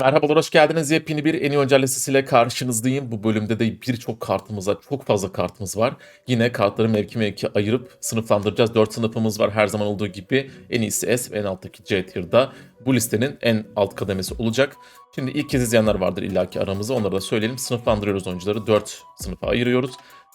Merhabalar, hoş geldiniz. Yepyeni bir en iyi oyuncu listesiyle karşınızdayım. Bu bölümde de birçok kartımız var. Çok fazla kartımız var. Yine kartları mevki mevki ayırıp sınıflandıracağız. 4 sınıfımız var her zaman olduğu gibi. En iyisi S ve en alttaki C tier'da. Bu listenin en alt kademesi olacak. Şimdi ilk kez izleyenler vardır illaki aramızda. Onları da söyleyelim. Sınıflandırıyoruz oyuncuları. 4 sınıfa ayırıyoruz.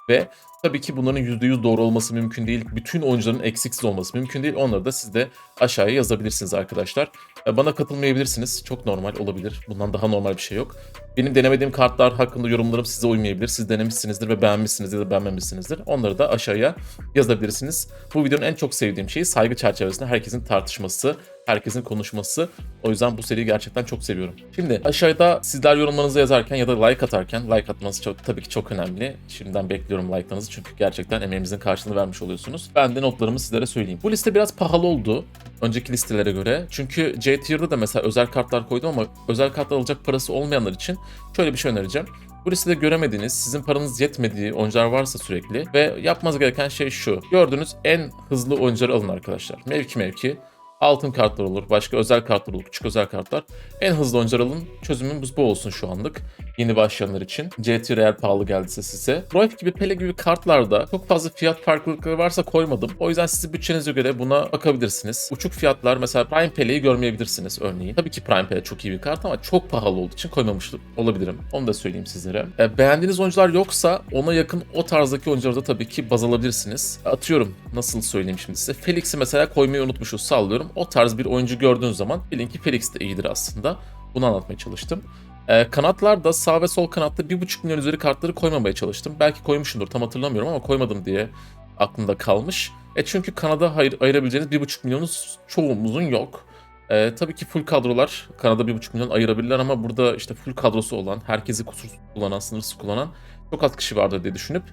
Ve tabii ki bunların %100 doğru olması mümkün değil. Bütün oyuncuların eksiksiz olması mümkün değil. Onları da siz de aşağıya yazabilirsiniz arkadaşlar. E, Bana katılmayabilirsiniz. Çok normal olabilir. Bundan daha normal bir şey yok. Benim denemediğim kartlar hakkında yorumlarım size uymayabilir. Siz denemişsinizdir ve beğenmişsinizdir ya da beğenmemişsinizdir. Onları da aşağıya yazabilirsiniz. Bu videonun en çok sevdiğim şeyi saygı çerçevesinde herkesin tartışması, herkesin konuşması. O yüzden bu seriyi gerçekten çok seviyorum. Şimdi aşağıda sizler yorumlarınızı yazarken ya da like atarken like atmanız çok tabii ki çok önemli. Şimdiden bekliyorum like'larınızı çünkü gerçekten emeğimizin karşılığını vermiş oluyorsunuz. Ben de notlarımı sizlere söyleyeyim. Bu liste biraz pahalı oldu önceki listelere göre. Çünkü C tier'da da mesela özel kartlar koydum ama özel kartlar alacak parası olmayanlar için şöyle bir şey önereceğim. Bu listede göremediğiniz, sizin paranız yetmediği oyuncular varsa sürekli ve yapmanız gereken şey şu. Gördüğünüz en hızlı oyuncuları alın arkadaşlar. Mevki mevki. Altın kartlar olur, başka özel kartlar olur, küçük özel kartlar. En hızlı oyuncular alın. Çözümümüz bu olsun şu anlık. Yeni başlayanlar için. CT eğer pahalı geldiyse size. Royf gibi Pele gibi kartlarda çok fazla fiyat farklılıkları varsa koymadım. O yüzden siz bütçenize göre buna bakabilirsiniz. Uçuk fiyatlar mesela Prime Pele'yi görmeyebilirsiniz örneğin. Tabii ki Prime Pele çok iyi bir kart ama çok pahalı olduğu için koymamıştım olabilirim. Onu da söyleyeyim sizlere. E, beğendiğiniz oyuncular yoksa ona yakın o tarzdaki oyuncuları da tabii ki baz alabilirsiniz. Atıyorum nasıl söyleyeyim şimdi size. Felix'i mesela koymayı unutmuşuz sallıyorum. O tarz bir oyuncu gördüğün zaman bilin ki Felix de iyidir aslında. Bunu anlatmaya çalıştım. Ee, kanatlarda sağ ve sol kanatta 1.5 milyon üzeri kartları koymamaya çalıştım. Belki koymuşumdur tam hatırlamıyorum ama koymadım diye aklımda kalmış. E çünkü kanada hayır, ayırabileceğiniz 1.5 milyonunuz çoğumuzun yok. Ee, tabii ki full kadrolar kanada 1.5 milyon ayırabilirler ama burada işte full kadrosu olan, herkesi kusursuz kullanan, sınırsız kullanan çok az kişi vardır diye düşünüp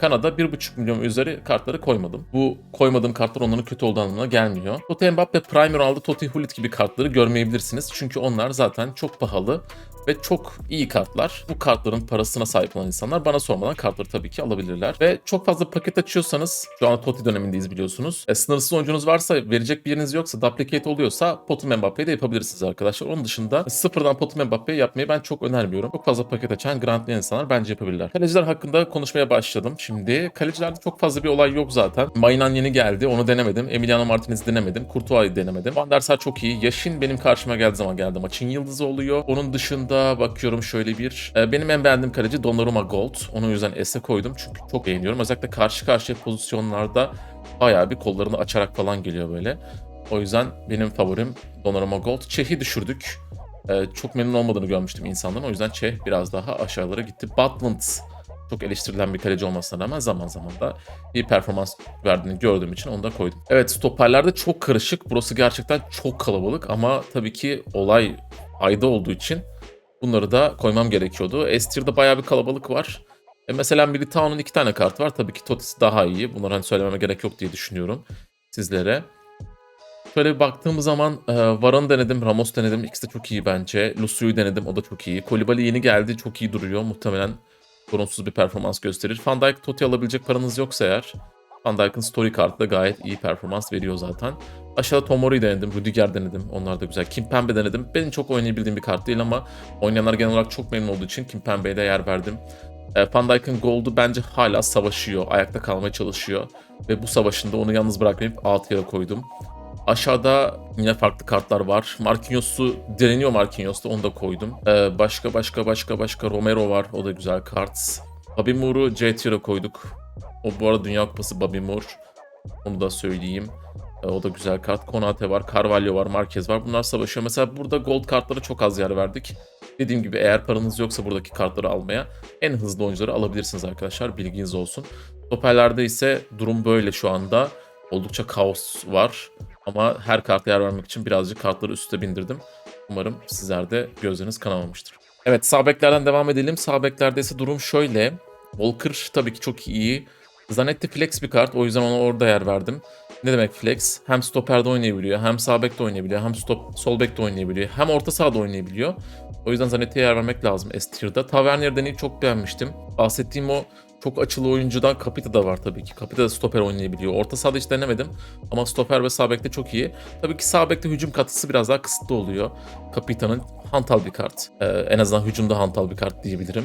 Kanada 1.5 milyon üzeri kartları koymadım. Bu koymadığım kartlar onların kötü olduğu anlamına gelmiyor. Totti Mbappe, Prime Ronaldo, Totti Hullit gibi kartları görmeyebilirsiniz. Çünkü onlar zaten çok pahalı ve çok iyi kartlar. Bu kartların parasına sahip olan insanlar bana sormadan kartları tabii ki alabilirler. Ve çok fazla paket açıyorsanız, şu an Totti dönemindeyiz biliyorsunuz. E, sınırsız oyuncunuz varsa, verecek bir yeriniz yoksa, duplicate oluyorsa Potum Mbappe'yi de yapabilirsiniz arkadaşlar. Onun dışında sıfırdan Potum Mbappe'yi yapmayı ben çok önermiyorum. Çok fazla paket açan grantlı insanlar bence yapabilirler. Kaleciler hakkında konuşmaya başladım. Şimdi kalecilerde çok fazla bir olay yok zaten. Mainan yeni geldi. Onu denemedim. Emiliano Martinez'i denemedim. Courtois'ı denemedim. Van der Sar çok iyi. Yaşin benim karşıma geldiği zaman geldi. Maçın yıldızı oluyor. Onun dışında bakıyorum şöyle bir. e, Benim en beğendiğim kaleci Donnarumma Gold. Onun yüzden S'e koydum. Çünkü çok beğeniyorum. Özellikle karşı karşıya pozisyonlarda bayağı bir kollarını açarak falan geliyor böyle. O yüzden benim favorim Donnarumma Gold. Çeh'i düşürdük. E, Çok memnun olmadığını görmüştüm insanların. O yüzden Çeh biraz daha aşağılara gitti. Butland çok eleştirilen bir kaleci olmasına rağmen zaman zaman da iyi performans verdiğini gördüğüm için onu da koydum. Evet stoperlerde çok karışık. Burası gerçekten çok kalabalık ama tabii ki olay ayda olduğu için bunları da koymam gerekiyordu. S-tier'da bayağı bir kalabalık var. E mesela Militao'nun iki tane kartı var. Tabii ki Totis daha iyi. Bunları hani söylememe gerek yok diye düşünüyorum sizlere. Şöyle bir baktığımız zaman e, Varane denedim, Ramos denedim. İkisi de çok iyi bence. Luciu'yu denedim, o da çok iyi. Kolibali yeni geldi, çok iyi duruyor. Muhtemelen sorunsuz bir performans gösterir. Van Dijk Totti alabilecek paranız yoksa eğer Van Dijk'ın story kartı da gayet iyi performans veriyor zaten. Aşağıda Tomori'yi denedim, Rudiger denedim. Onlar da güzel. Kimpembe denedim. Benim çok oynayabildiğim bir kart değil ama oynayanlar genel olarak çok memnun olduğu için Kimpembe'ye de yer verdim. E, Van Dijk'ın Gold'u bence hala savaşıyor. Ayakta kalmaya çalışıyor. Ve bu savaşında onu yalnız bırakmayıp alt yere koydum. Aşağıda yine farklı kartlar var. Marquinhos'u direniyor Marquinhos'ta onu da koydum. Ee, başka başka başka başka Romero var. O da güzel kart. Bobby Moore'u tier'a koyduk. O bu arada Dünya Kupası Bobby Moore. Onu da söyleyeyim. Ee, o da güzel kart. Konate var, Carvalho var, Marquez var. Bunlar savaşıyor. Mesela burada gold kartlara çok az yer verdik. Dediğim gibi eğer paranız yoksa buradaki kartları almaya en hızlı oyuncuları alabilirsiniz arkadaşlar. Bilginiz olsun. Stoperlerde ise durum böyle şu anda. Oldukça kaos var. Ama her karta yer vermek için birazcık kartları üste bindirdim. Umarım sizler de gözleriniz kanamamıştır. Evet sağ beklerden devam edelim. Sağ beklerde ise durum şöyle. Walker tabii ki çok iyi. Zanetti flex bir kart. O yüzden ona orada yer verdim. Ne demek flex? Hem stoperde oynayabiliyor, hem sağ bekte oynayabiliyor, hem stop, sol bekte oynayabiliyor, hem orta sahada oynayabiliyor. O yüzden Zanetti'ye yer vermek lazım S tier'da. Tavernier'den çok beğenmiştim. Bahsettiğim o çok açılı oyuncuda Kapita da var tabii ki. Kapita da stoper oynayabiliyor. Orta sahada hiç denemedim ama stoper ve sağ bekte çok iyi. Tabii ki sağ bekte hücum katısı biraz daha kısıtlı oluyor. Kapita'nın hantal bir kart. Ee, en azından hücumda hantal bir kart diyebilirim.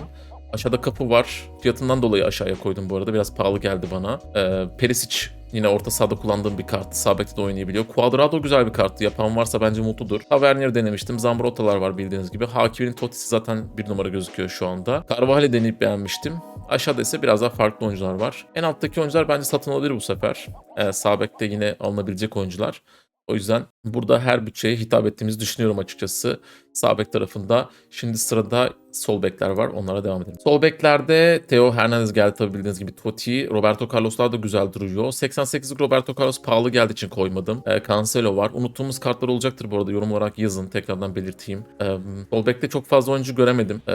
Aşağıda kapı var. Fiyatından dolayı aşağıya koydum bu arada. Biraz pahalı geldi bana. Ee, Perisic yine orta sahada kullandığım bir kart. Sağ bekte de oynayabiliyor. Quadrado güzel bir karttı. Yapan varsa bence mutludur. Tavernier denemiştim. Zambrotalar var bildiğiniz gibi. Hakim'in Totisi zaten bir numara gözüküyor şu anda. Carvalho deneyip beğenmiştim. Aşağıda ise biraz daha farklı oyuncular var. En alttaki oyuncular bence satın alabilir bu sefer. Ee, sağ bekte yine alınabilecek oyuncular. O yüzden burada her bütçeye hitap ettiğimizi düşünüyorum açıkçası. Sağ bek tarafında. Şimdi sırada sol bekler var. Onlara devam edelim. Sol beklerde Theo Hernandez geldi tabii bildiğiniz gibi. Totti, Roberto Carlos'lar da güzel duruyor. 88'lik Roberto Carlos pahalı geldiği için koymadım. E, Cancelo var. Unuttuğumuz kartlar olacaktır bu arada. Yorum olarak yazın. Tekrardan belirteyim. E, sol bekte çok fazla oyuncu göremedim. E,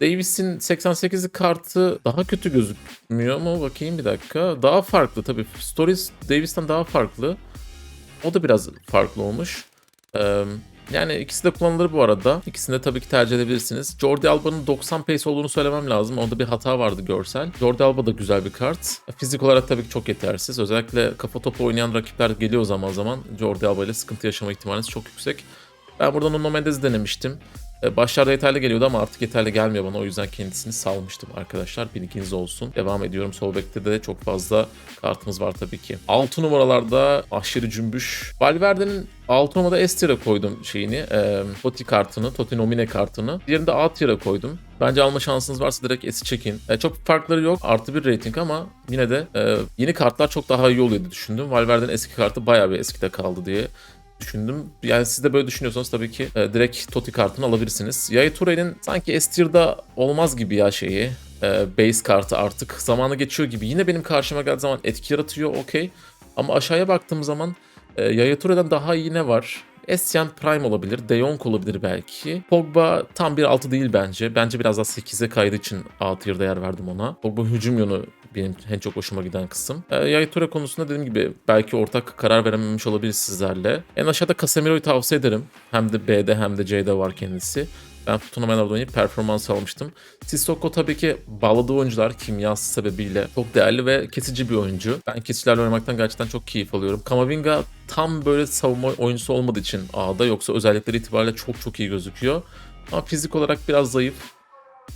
Davis'in 88'lik kartı daha kötü gözükmüyor ama bakayım bir dakika. Daha farklı tabii. Stories Davis'ten daha farklı. O da biraz farklı olmuş. Yani ikisi de kullanılır bu arada. İkisini de tabii ki tercih edebilirsiniz. Jordi Alba'nın 90 pace olduğunu söylemem lazım. Onda bir hata vardı görsel. Jordi Alba da güzel bir kart. Fizik olarak tabii ki çok yetersiz. Özellikle kafa topu oynayan rakipler geliyor zaman zaman. Jordi Alba ile sıkıntı yaşama ihtimaliniz çok yüksek. Ben burada Nuno Mendes'i denemiştim. Ee, Başlarda yeterli geliyordu ama artık yeterli gelmiyor bana. O yüzden kendisini salmıştım arkadaşlar. Bilginiz olsun. Devam ediyorum. Sol bekte de çok fazla kartımız var tabii ki. 6 numaralarda aşırı cümbüş. Valverde'nin 6 numarada S tier'e koydum şeyini. E, Totti kartını, Totti nomine kartını. Diğerinde A tier'e koydum. Bence alma şansınız varsa direkt S'i çekin. E, çok farkları yok. Artı bir rating ama yine de e, yeni kartlar çok daha iyi oluyor diye düşündüm. Valverde'nin eski kartı bayağı bir eskide kaldı diye düşündüm. Yani siz de böyle düşünüyorsanız tabii ki e, direkt Totti kartını alabilirsiniz. Yaya Toure'nin sanki S tier'da olmaz gibi ya şeyi. E, base kartı artık zamanı geçiyor gibi. Yine benim karşıma geldiği zaman etki yaratıyor okey. Ama aşağıya baktığım zaman e, Yaya Toure'den daha iyi ne var? Essien Prime olabilir, De Jong olabilir belki. Pogba tam bir 6 değil bence. Bence biraz daha 8'e kaydığı için A tier'da yer verdim ona. Pogba hücum yönü benim en çok hoşuma giden kısım. E, Yaya Toure konusunda dediğim gibi belki ortak karar verememiş olabiliriz sizlerle. En aşağıda Casemiro'yu tavsiye ederim. Hem de B'de hem de C'de var kendisi. Ben turnuvada oynayıp performans almıştım. Sissoko tabii ki bağladığı oyuncular kimyası sebebiyle çok değerli ve kesici bir oyuncu. Ben kesicilerle oynamaktan gerçekten çok keyif alıyorum. Kamavinga tam böyle savunma oyuncusu olmadığı için A'da yoksa özellikleri itibariyle çok çok iyi gözüküyor. Ama fizik olarak biraz zayıf.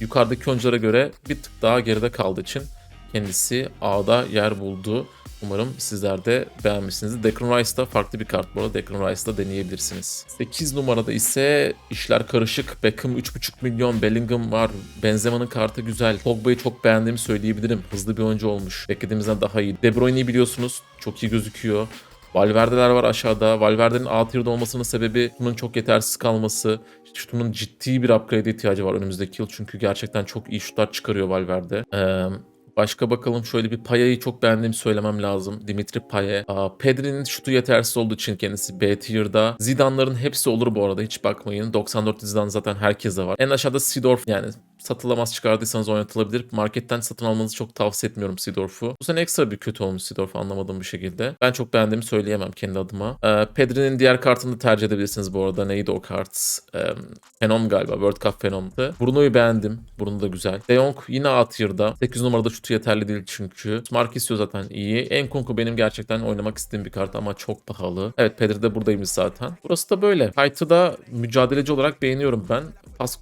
Yukarıdaki oyunculara göre bir tık daha geride kaldığı için kendisi A'da yer buldu. Umarım sizler de beğenmişsinizdir. Declan Rice da farklı bir kart bu arada. Declan Rice'da deneyebilirsiniz. 8 numarada ise işler karışık. Beckham 3.5 milyon. Bellingham var. Benzema'nın kartı güzel. Pogba'yı çok beğendiğimi söyleyebilirim. Hızlı bir oyuncu olmuş. Beklediğimizden daha iyi. De Bruyne'yi biliyorsunuz. Çok iyi gözüküyor. Valverde'ler var aşağıda. Valverde'nin A tier'de olmasının sebebi bunun çok yetersiz kalması. Şutunun ciddi bir upgrade ihtiyacı var önümüzdeki yıl. Çünkü gerçekten çok iyi şutlar çıkarıyor Valverde. Ee, Başka bakalım şöyle bir Paya'yı çok beğendiğimi söylemem lazım. Dimitri Payet. Aa, Pedri'nin şutu yetersiz olduğu için kendisi B tier'da. Zidane'ların hepsi olur bu arada hiç bakmayın. 94 Zidane zaten herkese var. En aşağıda Sidorf yani satılamaz çıkardıysanız oynatılabilir. Marketten satın almanızı çok tavsiye etmiyorum Sidorf'u. Bu sene ekstra bir kötü olmuş Sidorf anlamadığım bir şekilde. Ben çok beğendiğimi söyleyemem kendi adıma. Ee, Pedri'nin diğer kartını da tercih edebilirsiniz bu arada. Neydi o kart? Ee, Phenom galiba. World Cup Phenom'du. Bruno'yu beğendim. Bruno da güzel. De Jong yine A tier'da. 8 numarada şutu yeterli değil çünkü. Marquisio zaten iyi. Enkunku benim gerçekten oynamak istediğim bir kart ama çok pahalı. Evet Pedri de buradaymış zaten. Burası da böyle. Fight'ı da mücadeleci olarak beğeniyorum ben. Pas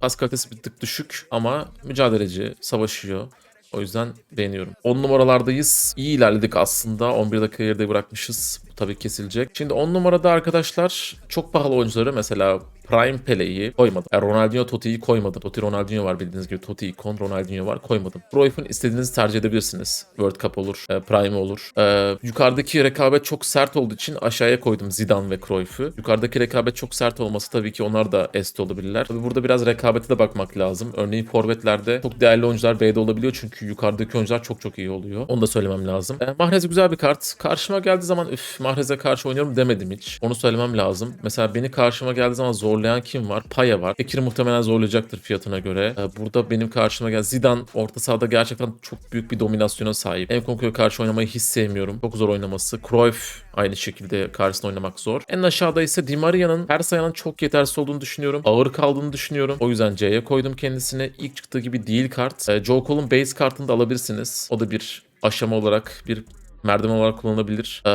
Pas kalitesi bir tık düşük ama mücadeleci, savaşıyor. O yüzden beğeniyorum. 10 numaralardayız. İyi ilerledik aslında. 11 dakika geride bırakmışız. Bu tabii kesilecek. Şimdi 10 numarada arkadaşlar çok pahalı oyuncuları mesela Prime Pele'yi koymadım. Yani Ronaldinho Totti'yi koymadım. Totti Ronaldinho var bildiğiniz gibi. Totti ikon Ronaldinho var koymadım. Cruyff'un istediğinizi tercih edebilirsiniz. World Cup olur, e, Prime olur. E, yukarıdaki rekabet çok sert olduğu için aşağıya koydum Zidane ve Cruyff'u. Yukarıdaki rekabet çok sert olması tabii ki onlar da S'te olabilirler. Tabii burada biraz rekabete de bakmak lazım. Örneğin forvetlerde çok değerli oyuncular B'de olabiliyor çünkü yukarıdaki oyuncular çok çok iyi oluyor. Onu da söylemem lazım. E, Mahrez güzel bir kart. Karşıma geldiği zaman üf Mahrez'e karşı oynuyorum demedim hiç. Onu söylemem lazım. Mesela beni karşıma geldiği zaman zor zorlayan kim var? Paya var. Fekir muhtemelen zorlayacaktır fiyatına göre. Ee, burada benim karşıma gel. Zidane orta sahada gerçekten çok büyük bir dominasyona sahip. Enkunku'ya karşı oynamayı hiç sevmiyorum. Çok zor oynaması. Cruyff aynı şekilde karşısında oynamak zor. En aşağıda ise Di Maria'nın her sayanın çok yetersiz olduğunu düşünüyorum. Ağır kaldığını düşünüyorum. O yüzden C'ye koydum kendisine. İlk çıktığı gibi değil kart. Ee, Joe Cole'un base kartını da alabilirsiniz. O da bir aşama olarak bir merdiven olarak kullanılabilir. Ee,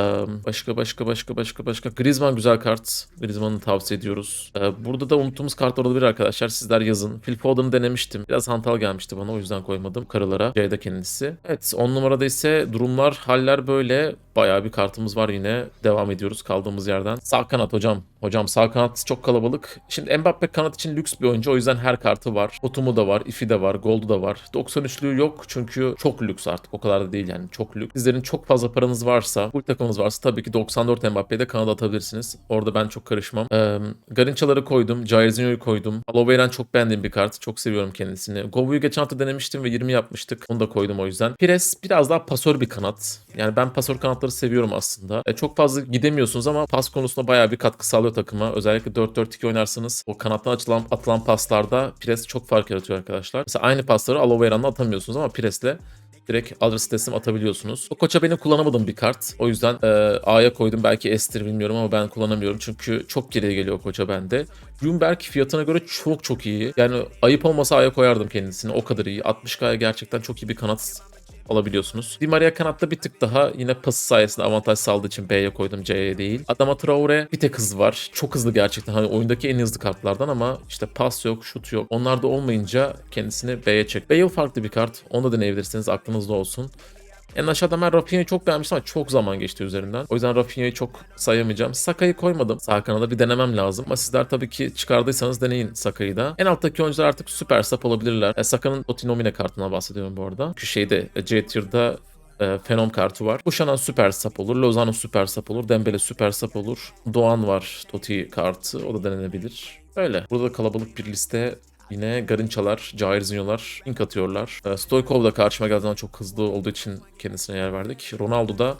başka başka başka başka başka. Griezmann güzel kart. Griezmann'ı tavsiye ediyoruz. Ee, burada da unuttuğumuz kartlar olabilir arkadaşlar. Sizler yazın. Phil Foden'ı denemiştim. Biraz hantal gelmişti bana o yüzden koymadım. Karılara. C'de kendisi. Evet 10 numarada ise durumlar haller böyle. Bayağı bir kartımız var yine. Devam ediyoruz kaldığımız yerden. Sağ kanat hocam. Hocam sağ kanat çok kalabalık. Şimdi Mbappe kanat için lüks bir oyuncu. O yüzden her kartı var. Otumu da var. Ifi de var. Gold'u da var. 93'lüğü yok çünkü çok lüks artık. O kadar da değil yani. Çok lüks. Sizlerin çok fazla paranız varsa, full takımınız varsa tabii ki 94 Mbappe'ye de kanada atabilirsiniz. Orada ben çok karışmam. Ee, Garinçaları koydum. Jairzinho'yu koydum. Aloveira'nın çok beğendiğim bir kart. Çok seviyorum kendisini. Govu'yu geçen hafta denemiştim ve 20 yapmıştık. Onu da koydum o yüzden. Pires biraz daha pasör bir kanat. Yani ben pasör kanatları seviyorum aslında. E, çok fazla gidemiyorsunuz ama pas konusunda bayağı bir katkı sağlıyor takıma. Özellikle 4-4-2 oynarsanız o kanattan açılan atılan paslarda Pires çok fark yaratıyor arkadaşlar. Mesela aynı pasları Aloveira'nda atamıyorsunuz ama Pires'le direkt adres teslim atabiliyorsunuz. O koça benim kullanamadığım bir kart. O yüzden e, A'ya koydum. Belki S'tir bilmiyorum ama ben kullanamıyorum. Çünkü çok geriye geliyor koça bende. Ljungberg fiyatına göre çok çok iyi. Yani ayıp olmasa A'ya koyardım kendisini. O kadar iyi. 60K'ya gerçekten çok iyi bir kanat alabiliyorsunuz. Di Maria kanatta bir tık daha yine pası sayesinde avantaj sağladığı için B'ye koydum C'ye değil. Adama Traore bir tek hız var. Çok hızlı gerçekten. Hani oyundaki en hızlı kartlardan ama işte pas yok, şut yok. Onlar da olmayınca kendisini B'ye çek. Bale farklı bir kart. Onu da deneyebilirsiniz. Aklınızda olsun. En aşağıda ben Rafinha'yı çok beğenmiştim ama çok zaman geçti üzerinden. O yüzden Rafinha'yı çok sayamayacağım. Saka'yı koymadım. Sağ kanada bir denemem lazım. Ama sizler tabii ki çıkardıysanız deneyin Saka'yı da. En alttaki oyuncular artık süper sap olabilirler. E, Saka'nın Otinomine kartına bahsediyorum bu arada. Çünkü şeyde e, C tier'da e, Fenom kartı var. Kuşanan süper sap olur. Lozano süper sap olur. Dembele süper sap olur. Doğan var Totti kartı. O da denenebilir. Öyle. Burada da kalabalık bir liste Yine Garinçalar, Jairzinho'lar ink atıyorlar. E, Stoykov da karşıma geldiği zaman çok hızlı olduğu için kendisine yer verdik. Ronaldo da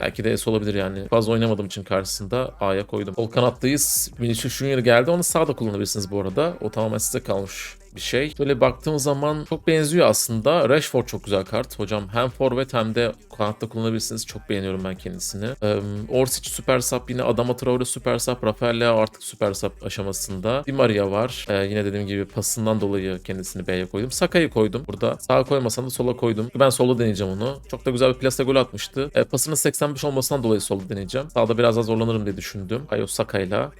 Belki de S olabilir yani. Fazla oynamadığım için karşısında A'ya koydum. Sol kanattayız. Vinicius Junior geldi. Onu sağda kullanabilirsiniz bu arada. O tamamen size kalmış bir şey. Böyle baktığım zaman çok benziyor aslında. Rashford çok güzel kart. Hocam hem forvet hem de kanatta kullanabilirsiniz. Çok beğeniyorum ben kendisini. Ee, Orsic süper sap yine Adama Traore süper sap. Rafael Leao artık süper sap aşamasında. Di Maria var. Ee, yine dediğim gibi pasından dolayı kendisini B'ye koydum. Saka'yı koydum. Burada sağa koymasam da sola koydum. Ben solda deneyeceğim onu. Çok da güzel bir plase gol atmıştı. Ee, pasının 85 olmasından dolayı solda deneyeceğim. Sağda biraz daha zorlanırım diye düşündüm. Ayo Saka'yla.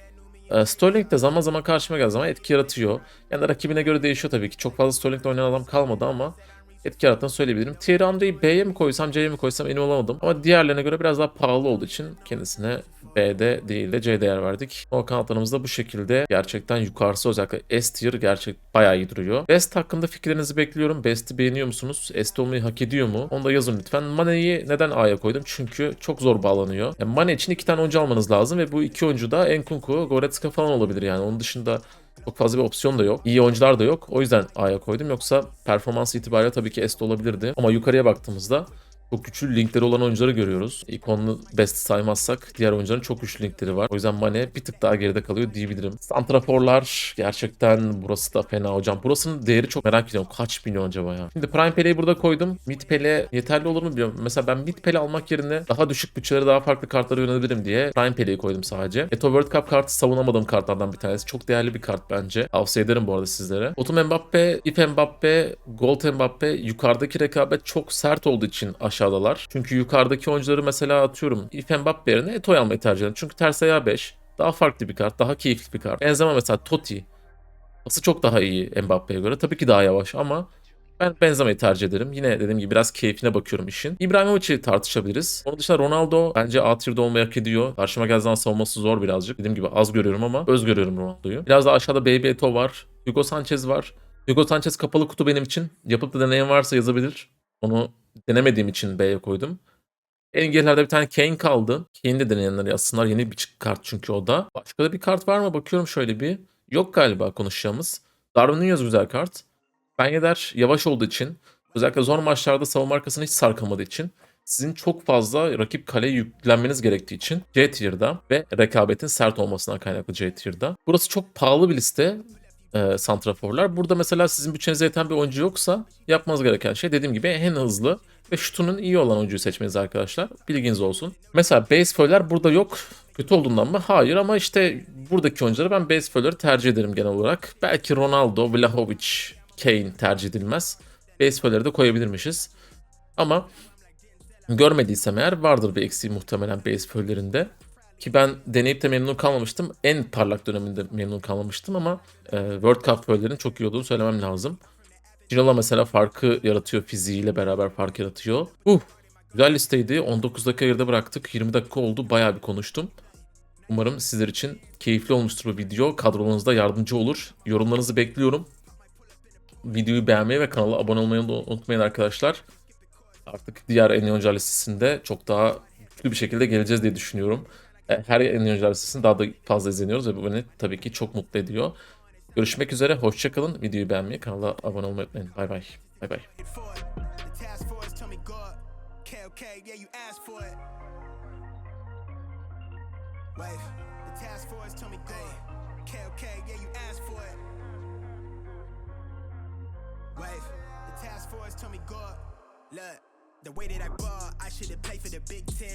E, Sterling de zaman zaman karşıma geldiği zaman etki yaratıyor. Yani rakibine göre değişiyor tabii ki. Çok fazla Sterling'de oynayan adam kalmadı ama etki yarattığını söyleyebilirim. Thierry Henry'i B'ye mi koysam C'ye mi koysam emin olamadım. Ama diğerlerine göre biraz daha pahalı olduğu için kendisine B'de değil de C'de yer verdik. O kanatlarımız da bu şekilde gerçekten yukarısı özellikle S tier gerçek bayağı iyi duruyor. Best hakkında fikirlerinizi bekliyorum. Best'i beğeniyor musunuz? Est olmayı hak ediyor mu? Onu da yazın lütfen. Mane'yi neden A'ya koydum? Çünkü çok zor bağlanıyor. Yani Mane için iki tane oyuncu almanız lazım ve bu iki oyuncu da Enkunku, Goretzka falan olabilir yani. Onun dışında çok fazla bir opsiyon da yok. İyi oyuncular da yok. O yüzden A'ya koydum. Yoksa performans itibariyle tabii ki Est olabilirdi. Ama yukarıya baktığımızda çok güçlü linkleri olan oyuncuları görüyoruz. İkonlu best saymazsak diğer oyuncuların çok güçlü linkleri var. O yüzden Mane bir tık daha geride kalıyor diyebilirim. Santraforlar gerçekten burası da fena hocam. Burasının değeri çok merak ediyorum. Kaç milyon acaba ya? Şimdi Prime Pele'yi burada koydum. Mid Pele yeterli olur mu bilmiyorum. Mesela ben Mid Pele almak yerine daha düşük bütçelere daha farklı kartlara yönelebilirim diye Prime Pele'yi koydum sadece. Eto World Cup kartı savunamadığım kartlardan bir tanesi. Çok değerli bir kart bence. Tavsiye ederim bu arada sizlere. Otum Mbappe, If Mbappe, Gold Mbappe yukarıdaki rekabet çok sert olduğu için aşağıdalar. Çünkü yukarıdaki oyuncuları mesela atıyorum If Mbappe yerine Eto'yu almayı tercih ederim. Çünkü ters ayağı 5. Daha farklı bir kart, daha keyifli bir kart. Benzema mesela Totti. Pası çok daha iyi Mbappe'ye göre. Tabii ki daha yavaş ama ben Benzema'yı tercih ederim. Yine dediğim gibi biraz keyfine bakıyorum işin. İbrahimovic'i tartışabiliriz. Onun dışında Ronaldo bence A tier'de olmayı hak ediyor. Karşıma geldiği savunması zor birazcık. Dediğim gibi az görüyorum ama öz görüyorum Ronaldo'yu. Biraz daha aşağıda Baby Eto'o var. Hugo Sanchez var. Hugo Sanchez kapalı kutu benim için. Yapıp da deneyen varsa yazabilir. Onu denemediğim için B'ye koydum. Engellerde bir tane Kane kaldı. Kane'i de deneyenler yazsınlar. Yeni bir kart çünkü o da. Başka da bir kart var mı? Bakıyorum şöyle bir. Yok galiba konuşacağımız. Darwin Nunez güzel kart. Ben Yedder yavaş olduğu için özellikle zor maçlarda savunma arkasına hiç sarkamadığı için sizin çok fazla rakip kaleye yüklenmeniz gerektiği için C tier'da ve rekabetin sert olmasından kaynaklı C tier'da. Burası çok pahalı bir liste e, santraforlar. Burada mesela sizin bütçenize yeten bir oyuncu yoksa yapmanız gereken şey dediğim gibi en hızlı ve şutunun iyi olan oyuncuyu seçmeniz arkadaşlar. Bilginiz olsun. Mesela base foiler burada yok. Kötü olduğundan mı? Hayır ama işte buradaki oyuncuları ben base foiler'ı tercih ederim genel olarak. Belki Ronaldo, Vlahovic, Kane tercih edilmez. Base foiler'ı da koyabilirmişiz. Ama görmediysem eğer vardır bir eksiği muhtemelen base foil'lerinde. Ki ben deneyip de memnun kalmamıştım. En parlak döneminde memnun kalmamıştım ama e, World Cup foil'lerin çok iyi olduğunu söylemem lazım. Ginola mesela farkı yaratıyor fiziğiyle beraber fark yaratıyor. Uh, güzel listeydi. 19 dakika geride bıraktık. 20 dakika oldu. Bayağı bir konuştum. Umarım sizler için keyifli olmuştur bu video. Kadronuzda yardımcı olur. Yorumlarınızı bekliyorum. Videoyu beğenmeyi ve kanala abone olmayı da unutmayın arkadaşlar. Artık diğer en iyi oyuncular listesinde çok daha güçlü bir şekilde geleceğiz diye düşünüyorum. E, Her oyuncular listesinde daha da fazla izleniyoruz ve bu beni tabii ki çok mutlu ediyor. Görüşmek üzere, hoşçakalın. Videoyu beğenmeyi, kanala abone olmayı unutmayın. Bay bay. Bay bay. Look, the way that I ball, I should played for the Big Ten.